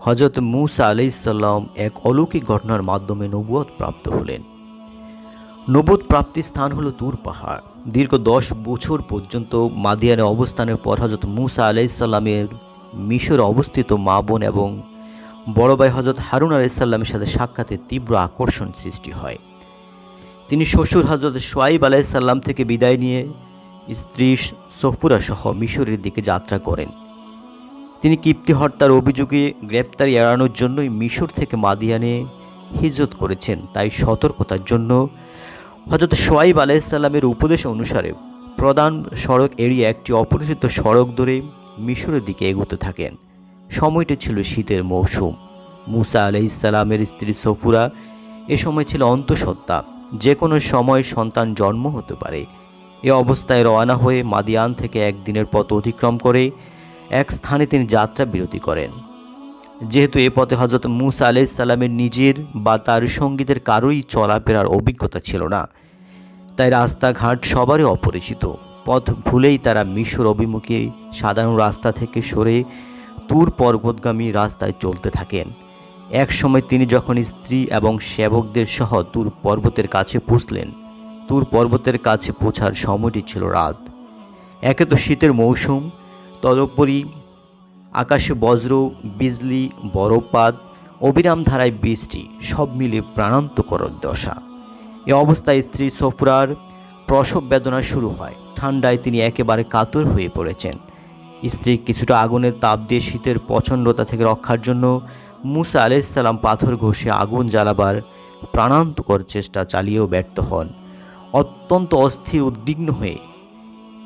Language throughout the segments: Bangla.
হজরত মুসা আলাইসাল্লাম এক অলৌকিক ঘটনার মাধ্যমে নবুয়ত প্রাপ্ত হলেন। নবুদ প্রাপ্তির স্থান হলো তুর পাহাড়। দীর্ঘ দশ বছর পর্যন্ত মাদিয়ানে অবস্থানের পর হজরত মুসা আলাইসাল্লামের মিশরে অবস্থিত মা বোন এবং বড় ভাই হজরত হারুন আলাইসাল্লামের সাথে সাক্ষাতে তীব্র আকর্ষণ সৃষ্টি হয়। তিনি শ্বশুর হজরত সোয়াইব আলাইসাল্লাম থেকে বিদায় নিয়ে স্ত্রী সফুরা সহ মিশরের দিকে যাত্রা করেন। তিনি কিপ্তি হত্যার অভিযোগে গ্রেপ্তারি এড়ানোর জন্যই মিশর থেকে মাদিয়ানে হিজরত করেছেন। তাই সতর্কতার জন্য হজরত সোয়াইব আলাইসাল্লামের উপদেশ অনুসারে প্রধান সড়ক এড়িয়ে একটি অপরিচিত সড়ক ধরে মিশরের দিকে এগোতে থাকেন। সময়টি ছিল শীতের মৌসুম। মুসা আলাইসাল্লামের স্ত্রী সফুরা এ সময় ছিল অন্তঃসত্ত্বা। যে কোনো সময় সন্তান জন্ম হতে পারে। এ অবস্থায় রওনা হয়ে মাদিয়ান থেকে একদিনের পথ অতিক্রম করে এক স্থানে তিনি যাত্রা বিরতি করেন। যেহেতু এ পথে হজরত মুসা আলাইসাল্লামের নিজের বা তার সঙ্গীদের কারোই চলাফেরার অভিজ্ঞতা ছিল না। তাই রাস্তাঘাট সবারই অপরিচিত। পথ ভুলেই তারা মিশর অভিমুখে সাধারণ রাস্তা থেকে সরে তুর পর্বতগামী রাস্তায় চলতে থাকেন। এক সময় তিনি যখন স্ত্রী এবং সেবকদের সহ তুর পর্বতের কাছে পৌঁছলেন তুর পর্বতের কাছে পৌঁছার সময়টি ছিল রাত। একে তো শীতের মৌসুম তদুপরি আকাশে বজ্র, বিজলি, বরফপাত, অবিরাম ধারায় বৃষ্টি সব মিলে প্রাণান্তকর দশা। এ অবস্থায় স্ত্রী সফরার প্রসব বেদনা শুরু হয়। ঠান্ডায় তিনি একেবারে কাতর হয়ে পড়েছেন। স্ত্রী কিছুটা আগুনের তাপ দিয়ে শীতের প্রচণ্ডতা থেকে রক্ষার জন্য মুসা আলাইসাল্লাম পাথর ঘষে আগুন জ্বালাবার প্রাণান্তকর চেষ্টা চালিয়েও ব্যর্থ হন। অত্যন্ত অস্থির, উদ্বিগ্ন হয়ে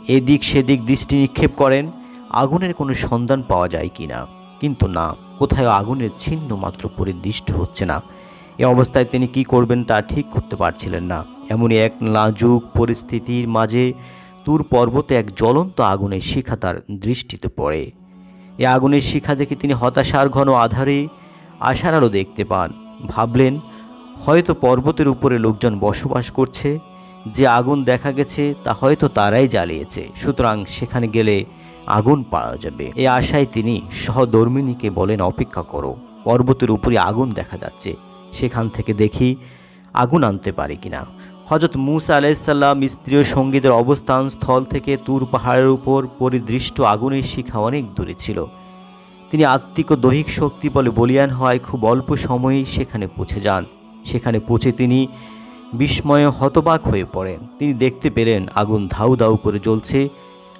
এদিক সেদিক দৃষ্টি নিক্ষেপ করেন। আগুনের কোনো সন্ধান পাওয়া যায় কি না? কিন্তু না, কোথায় আগুনের ছিন্ন মাত্র পরিদৃষ্ট হচ্ছে না। এ অবস্থায় তিনি কি করবেন তা ঠিক করতে পারছিলেন না। এমনই এক নাজুক পরিস্থিতির মাঝে তুর পর্বতে এক জ্বলন্ত আগুনের শিখা তার দৃষ্টিতে পড়ে। এ আগুনের শিখা দেখে তিনি হতাশার ঘন আধারে আশার আলো দেখতে পান। ভাবলেন, হয়তো পর্বতের উপরে লোকজন বসবাস করছে। যে আগুন দেখা গেছে, তা হয়তো তারাই জ্বালিয়েছে। সুতরাং সেখানে গেলে আগুন পাওয়া যাবে। এই আশায় তিনি সহধর্মিনীকে বলেন, অপেক্ষা করো। পর্বতের উপরে আগুন দেখা যাচ্ছে। সেখান থেকে দেখি আগুন আনতে পারে কিনা। হজরত মুসা আলাইসাল্লাম স্ত্রী ও সঙ্গীদের অবস্থান স্থল থেকে তুর পাহাড়ের উপর পরিদৃষ্ট আগুনের শিখা অনেক দূরে ছিল। তিনি আত্মিক ও দৈহিক শক্তি বলে বলিয়ান হয়, খুব অল্প সময়েই সেখানে পৌঁছে যান। সেখানে পৌঁছে তিনি বিস্ময়ে হতবাক হয়ে পড়েন। তিনি দেখতে পেলেন আগুন ধাউ ধাউ করে জ্বলছে।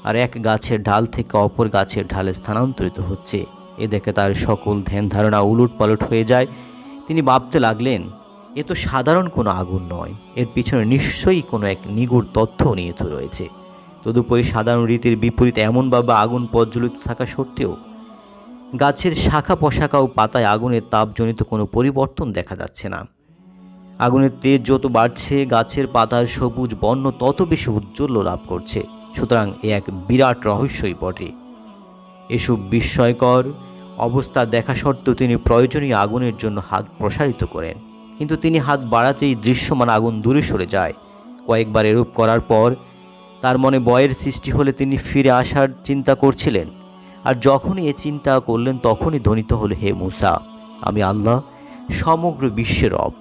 আর এক গাছের ঢাল থেকে অপর গাছের ঢালে স্থানান্তরিত হচ্ছে। এ দেখে তার সকল ধ্যান ধারণা উলট পালট হয়ে যায়। তিনি ভাবতে লাগলেন, এ তো সাধারণ কোনো আগুন নয়, এর পিছনে নিশ্চয়ই কোনো এক নিগুড় তথ্য নিহিত রয়েছে। তদুপরি সাধারণ রীতির বিপরীত এমনভাবে আগুন প্রজ্বলিত থাকা সত্ত্বেও গাছের শাখা পোশাকা ও পাতায় আগুনের তাপজনিত কোনো পরিবর্তন দেখা যাচ্ছে না। আগুনের তেজ যত বাড়ছে, গাছের পাতার সবুজ বর্ণ তত বেশি উজ্জ্বল্য লাভ করছে। সুতরাং এ এক বিরাট রহস্যই বটে। এসব বিস্ময়কর অবস্থা দেখা সত্ত্বেও তিনি প্রয়োজনীয় আগুনের জন্য হাত প্রসারিত করেন। কিন্তু তিনি হাত বাড়াতেই দৃশ্যমান আগুন দূরে সরে যায়। কয়েকবার এরূপ করার পর তার মনে বয়ের সৃষ্টি হলে তিনি ফিরে আসার চিন্তা করছিলেন। আর যখনই এ চিন্তা করলেন, তখনই ধ্বনিত হল, হে মুসা, আমি আল্লাহ, সমগ্র বিশ্বের রব।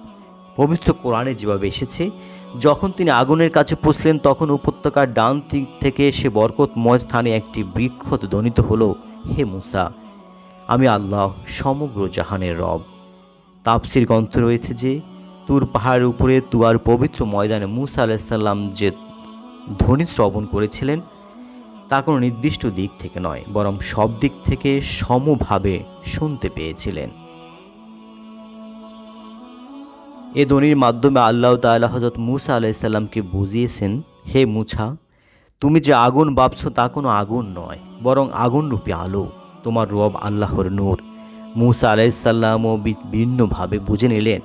পবিত্র কোরআনে যেভাবে এসেছে যখন তিনি আগুনের কাছে পৌঁছলেন তখন উপত্যকার ডান দিক থেকে সে বরকতময় স্থানে একটি বৃক্ষ ধ্বনিত হলো, হে মুসা, আমি আল্লাহ, সমগ্র জাহানের রব। তাপসির গ্রন্থ রয়েছে যে, তুর পাহাড়ের উপরে তুয়ার পবিত্র ময়দানে মুসা আলাইসাল্লাম যে ধ্বনি শ্রবণ করেছিলেন, তা কোনো নির্দিষ্ট দিক থেকে নয়, বরং সব দিক থেকে সমভাবে শুনতে পেয়েছিলেন। এ ধ্বনির মাধ্যমে আল্লাহ তাআলা হজরত মুসা আলাইসাল্লামকে বুঝিয়েছেন, হে মুছা, তুমি যে আগুন ভাবছ তা কোনো আগুন নয়, বরং আগুন রূপী আলো। তোমার রব আল্লাহর নূর। মুসা আলাইসাল্লামও বি- ভিন্নভাবে বুঝে নিলেন,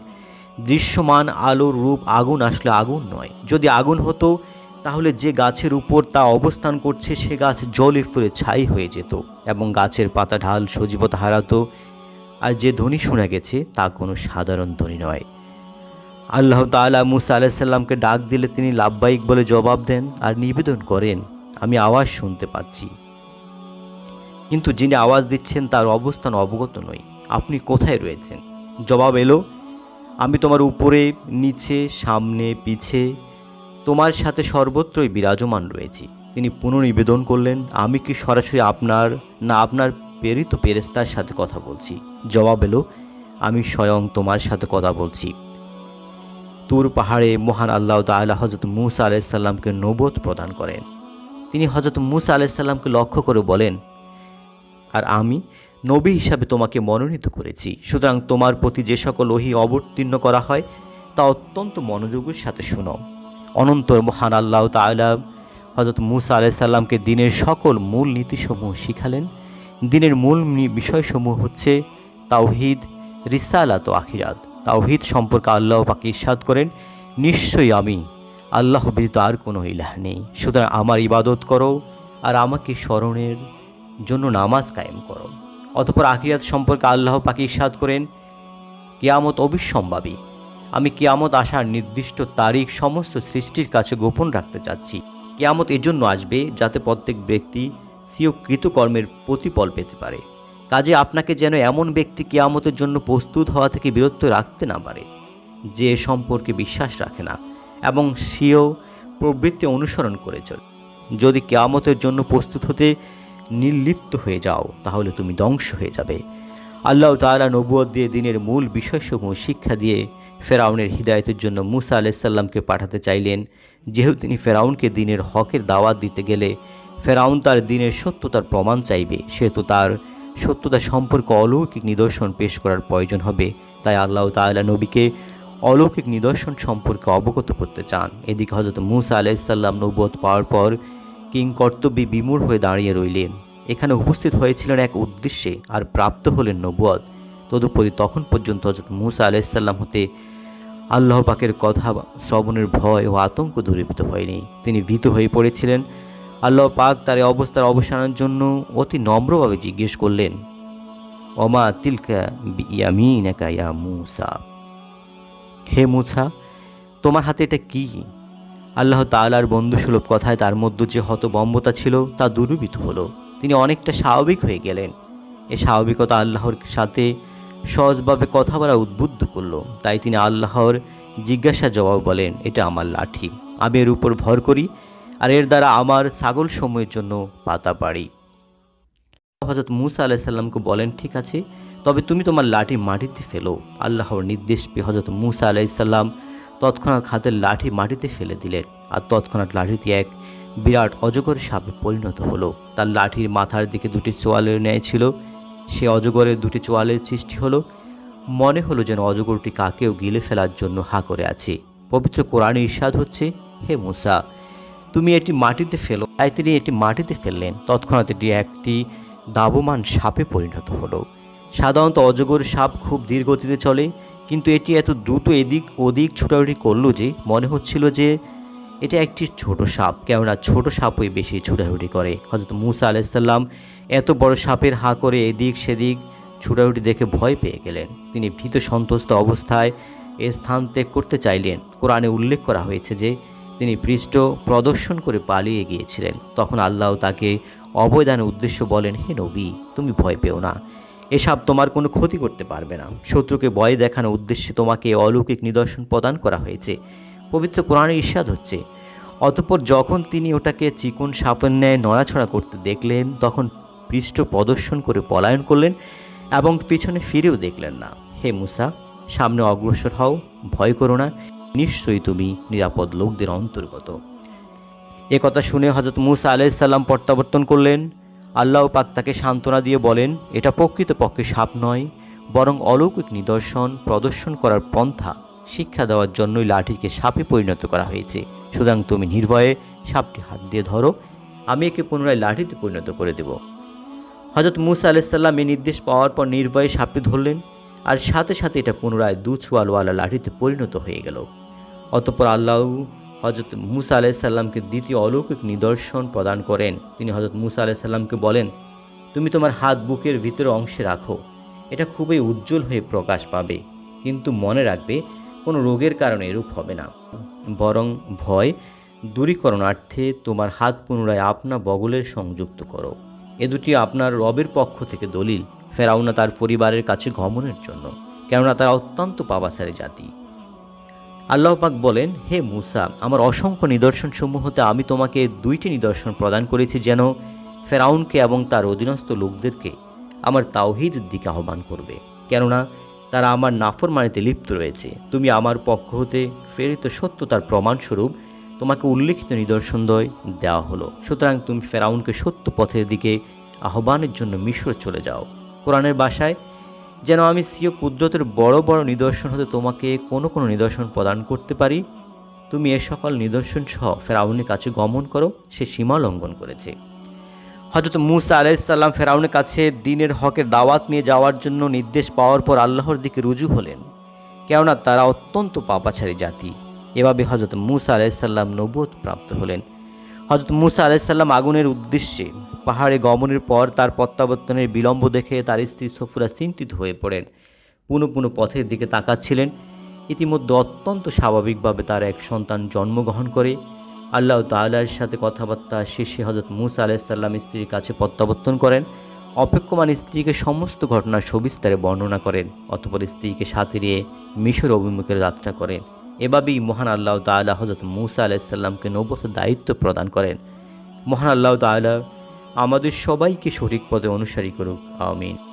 দৃশ্যমান আলোর রূপ আগুন আসলে আগুন নয়। যদি আগুন হতো, তাহলে যে গাছের উপর তা অবস্থান করছে, সে গাছ জলে ফুলে ছাই হয়ে যেত এবং গাছের পাতা ঢাল সজীবতা হারাতো। আর যে ধ্বনি শোনা গেছে, তা কোনো সাধারণ ধ্বনি নয়। আল্লাহ তাআলা মুসা আলাইসাল্লামকে ডাক দিলে তিনি লাভবাহিক বলে জবাব দেন আর নিবেদন করেন, আমি আওয়াজ শুনতে পাচ্ছি। কিন্তু যিনি আওয়াজ দিচ্ছেন তার অবস্থান অবগত নই। আপনি কোথায় রয়েছেন? জবাব এলো, আমি তোমার উপরে, নিচে, সামনে, পিছে, তোমার সাথে সর্বত্রই বিরাজমান রয়েছি। তিনি পুনর্নিবেদন করলেন, আমি কি সরাসরি আপনার, না আপনার প্রেরিত পেরেস্তার সাথে কথা বলছি? জবাব এলো, আমি স্বয়ং তোমার সাথে কথা বলছি। তুর পাহাড়ে মহান আল্লাহ তাআলা হজরত মুসা আলাইসাল্লামকে নবত প্রদান করেন। তিনি হজরত মুসা আলাইসাল্লামকে লক্ষ্য করে বলেন, আর আমি নবী হিসাবে তোমাকে মনোনীত করেছি। সুতরাং তোমার প্রতি যে সকল ওহি অবতীর্ণ করা হয়, তা অত্যন্ত মনোযোগের সাথে শুনো। অনন্তর মহান আল্লাহ তাআলা হজরত মুসা আলাইসাল্লামকে দিনের সকল মূল নীতিসমূহ শিখালেন। দিনের মূল বিষয়সমূহ হচ্ছে তাওহিদ, রিসালাত ও আখিরাত। তাওহিদ সম্পর্কে আল্লাহ পাকে ইরশাদ করেন, নিশ্চয়ই আমি আল্লাহ ব্যতীত আর কোনো ইলাহ নেই। সুতরাং আমার ইবাদত করো আর আমাকে স্মরণের জন্য নামাজ কায়েম করো। অতপর আখিরাত সম্পর্কে আল্লাহ পাকে ইরশাদ করেন, কেয়ামত অবিসম্ভাবী। আমি কেয়ামত আসার নির্দিষ্ট তারিখ সমস্ত সৃষ্টির কাছে গোপন রাখতে চাচ্ছি। কেয়ামত এজন্য আসবে যাতে প্রত্যেক ব্যক্তি সিও কৃতকর্মের প্রতিফল পেতে পারে। কাজে আপনাকে যেন এমন ব্যক্তি কেয়ামতের জন্য প্রস্তুত হওয়া থেকে বিরত রাখতে না পারে, যে সম্পর্কে বিশ্বাস রাখে না এবং সেও প্রবৃত্তি অনুসরণ করে চলে। যদি কেয়ামতের জন্য প্রস্তুত হতে নির্লিপ্ত হয়ে যাও, তাহলে তুমি ধ্বংস হয়ে যাবে। আল্লাহ তাআলা নবুয়ত দিয়ে দিনের মূল বিষয়সমূহ শিক্ষা দিয়ে ফেরাউনের হিদায়তের জন্য মুসা আলাইসাল্লামকে পাঠাতে চাইলেন। যেহেতু তিনি ফেরাউনকে দিনের হকের দাওয়াত দিতে গেলে ফেরাউন তার দিনের সত্যতার প্রমাণ চাইবে, সেহেতু তার সত্যতা সম্পর্কে অলৌকিক নিদর্শন পেশ করার প্রয়োজন হবে। তাই আল্লাহ তাআলা নবীকে অলৌকিক নিদর্শন সম্পর্কে অবগত করতে চান। এদিকে হজরত মুসা আলাইসাল্লাম নবুয়ত পাওয়ার পর কিং কর্তব্যে বিমূঢ় হয়ে দাঁড়িয়ে রইলেন। এখানে উপস্থিত হয়েছিলেন এক উদ্দেশ্যে আর প্রাপ্ত হলেন নবুয়ত তদুপরি তখন পর্যন্ত হজরত মুসা আলাইসাল্লাম হতে আল্লাহ পাকের কথা শ্রবণের ভয় ও আতঙ্ক দূরীভূত হয়নি। তিনি ভীত হয়ে পড়েছিলেন। আল্লাহ পাক তার অবস্থার অবসানের জন্য অতি নম্রভাবে জিজ্ঞেস করলেন অমা তিলকা ইয়ামিনাকা ইয়া মুসা? হে মুসা, তোমার হাতে এটা কি? আল্লাহ তাআলার বন্ধুসুলভ কথায় তার মধ্যে যে হতবম্বতা ছিল তা দূরীভূত হলো। তিনি অনেকটা স্বাভাবিক হয়ে গেলেন। এ স্বাভাবিকতা আল্লাহর সাথে সহজভাবে কথা বলা উদ্বুদ্ধ করল। তাই তিনি আল্লাহর জিজ্ঞাসা জবাব বলেন, এটা আমার লাঠি। আমি এর উপর ভর করি আর এর দ্বারা আমার ছাগল সময়ের জন্য পাতা পারি হজরত মুসা আলাইসাল্লামকে বলেন, ঠিক আছে, তবে তুমি তোমার লাঠি মাটিতে ফেলো। আল্লাহর নির্দেশ পেয়ে হজরত মুসা আলাইসাল্লাম তৎক্ষণাৎ হাতের লাঠি মাটিতে ফেলে দিলেন। আর তৎক্ষণাৎ লাঠিটি এক বিরাট অজগর সাপে পরিণত হলো। তার লাঠির মাথার দিকে দুটি চোয়ালের ন্যায় ছিল। সে অজগরের দুটি চোয়ালের সৃষ্টি হলো। মনে হলো যেন অজগরটি কাকেও গিলে ফেলার জন্য হা করে আছে। পবিত্র কোরআনে ইরশাদ হচ্ছে, হে মুসা তুমি এটি মাটিতে ফেলো। তাই তিনি এটি মাটিতে ফেললেন। তৎক্ষণাৎ এটি একটি দাবমান সাপে পরিণত হলো। সাধারণত অজগর সাপ খুব ধীর চলে, কিন্তু এটি এত দ্রুত এদিক ওদিক ছোটাছুটি করল যে মনে হচ্ছিল যে এটা একটি ছোট সাপ, কেননা ছোট সাপই বেশি ছুটাছুটি করে। হয়তো মুসা আলাইসাল্লাম এত বড় সাপের হা করে এদিক সেদিক ছুটাছুটি দেখে ভয় পেয়ে গেলেন। তিনি ভীত সন্তুষ্ট অবস্থায় এ স্থান ত্যাগ করতে চাইলেন। কোরআনে উল্লেখ করা হয়েছে যে তিনি পৃষ্ঠ প্রদর্শন করে পালিয়ে গিয়েছিলেন। তখন আল্লাহ তাকে অবদানের উদ্দেশ্য বলেন, হে নবী, তুমি ভয় পেও না। এসব তোমার কোনো ক্ষতি করতে পারবে না। শত্রুকে ভয় দেখানোর উদ্দেশ্যে তোমাকে অলৌকিক নিদর্শন প্রদান করা হয়েছে। পবিত্র কোরআনের ঈর্ষাদ হচ্ছে, অতঃপর যখন তিনি ওটাকে চিকন সাপের ন্যায় নড়াছড়া করতে দেখলেন, তখন পৃষ্ঠ প্রদর্শন করে পলায়ন করলেন এবং পিছনে ফিরেও দেখলেন না। হে মুসা, সামনে অগ্রসর হও, ভয় করো না। নিশ্চয়ই তুমি নিরাপদ লোকদের অন্তর্গত। এ কথা শুনে হজরত মুসা আলাইসাল্লাম প্রত্যাবর্তন করলেন। আল্লাহ পাক তাকে সান্ত্বনা দিয়ে বলেন, এটা প্রকৃতপক্ষে সাপ নয়, বরং অলৌকিক নিদর্শন, প্রদর্শন করার পন্থা, শিক্ষা দেওয়ার জন্যই লাঠিকে সাপে পরিণত করা হয়েছে। সুতরাং তুমি নির্ভয়ে সাপটি হাত দিয়ে ধরো, আমি একে পুনরায় লাঠিতে পরিণত করে দেব। হজরত মুসা আলাইসাল্লাম এই নির্দেশ পাওয়ার পর নির্ভয়ে সাপটি ধরলেন, আর সাথে সাথে এটা পুনরায় দু ছোয়ালওয়ালা লাঠিতে পরিণত হয়ে গেল। অতঃপর আল্লাহ হজরত মুসা আলাইসাল্লামকে দ্বিতীয় অলৌকিক নিদর্শন প্রদান করেন। তিনি হজরত মুসা আলাইসাল্লামকে বলেন, তুমি তোমার হাত বুকের ভিতরে অংশে রাখো। এটা খুবই উজ্জ্বল হয়ে প্রকাশ পাবে। কিন্তু মনে রাখবে, কোনো রোগের কারণে এরূপ হবে না। বরং ভয়, দূরীকরণার্থে তোমার হাত পুনরায় আপনা বগলের সংযুক্ত করো। এ দুটি আপনার রবের পক্ষ থেকে দলিল। ফেরাউনা তার পরিবারের কাছে গমনের জন্য, কেননা তারা অত্যন্ত পাবাসারি জাতি। আল্লাহ পাক বলেন, হে মুসা, আমার অসংখ্য নিদর্শন নিদর্শনসমূহতে আমি তোমাকে দুইটি নিদর্শন প্রদান করেছি যেন ফেরাউনকে এবং তার অধীনস্থ লোকদেরকে আমার তাওহিদের দিকে আহ্বান করবে। কেননা, তারা আমার নাফরমানিতে লিপ্ত রয়েছে। তুমি আমার পক্ষ হতে প্রেরিত সত্যতার প্রমাণস্বরূপ তোমাকে উল্লেখিত নিদর্শনদ্বয় দেওয়া হলো। সুতরাং তুমি ফেরাউনকে সত্য পথের দিকে আহ্বানের জন্য মিশর চলে যাও। কোরআনের বাসায় যেন আমি স্বীয় কুদরতের বড় বড় নিদর্শন হতে তোমাকে কোনো কোনো নিদর্শন প্রদান করতে পারি? তুমি এ সকল নিদর্শন সহ ফেরাউনের কাছে গমন করো, সে সীমা লঙ্ঘন করেছে। হজরত মুসা আলাইসাল্লাম ফেরাউনের কাছে দিনের হকের দাওয়াত নিয়ে যাওয়ার জন্য নির্দেশ পাওয়ার পর আল্লাহর দিকে রুজু হলেন। কেননা তারা অত্যন্ত পাপাছারী জাতি। এভাবে হজরত মুসা আলাইসাল্লাম নবুয়ত প্রাপ্ত হলেন। হজরত মুসা আলাইসাল্লাম আগুনের উদ্দেশ্যে পাহাড়ে গমনের পর তার প্রত্যাবর্তনের বিলম্ব দেখে তার স্ত্রী সফুরা চিন্তিত হয়ে পড়েন। পুনঃ পুনঃ পথের দিকে তাকাচ্ছিলেন। ইতিমধ্যে অত্যন্ত স্বাভাবিকভাবে তার এক সন্তান জন্মগ্রহণ করে। আল্লাহ তাল্লাহর সাথে কথাবার্তা শেষে হজরত মুসা আলাইসাল্লাম স্ত্রীর কাছে প্রত্যাবর্তন করেন। অপেক্ষমান স্ত্রীকে সমস্ত ঘটনার সবিস্তারে বর্ণনা করেন। অতপর স্ত্রীকে সাথে নিয়ে মিশর অভিমুখে যাত্রা করেন। এভাবেই মহান আল্লাহ তাল্লাহ হজরত মুসা আলাইসাল্লামকে নবত দায়িত্ব প্রদান করেন। মহান আল্লাহ তাল্লাহ আমাদের সবাইকে সঠিক পদে অনুসারী করুক। আমিন।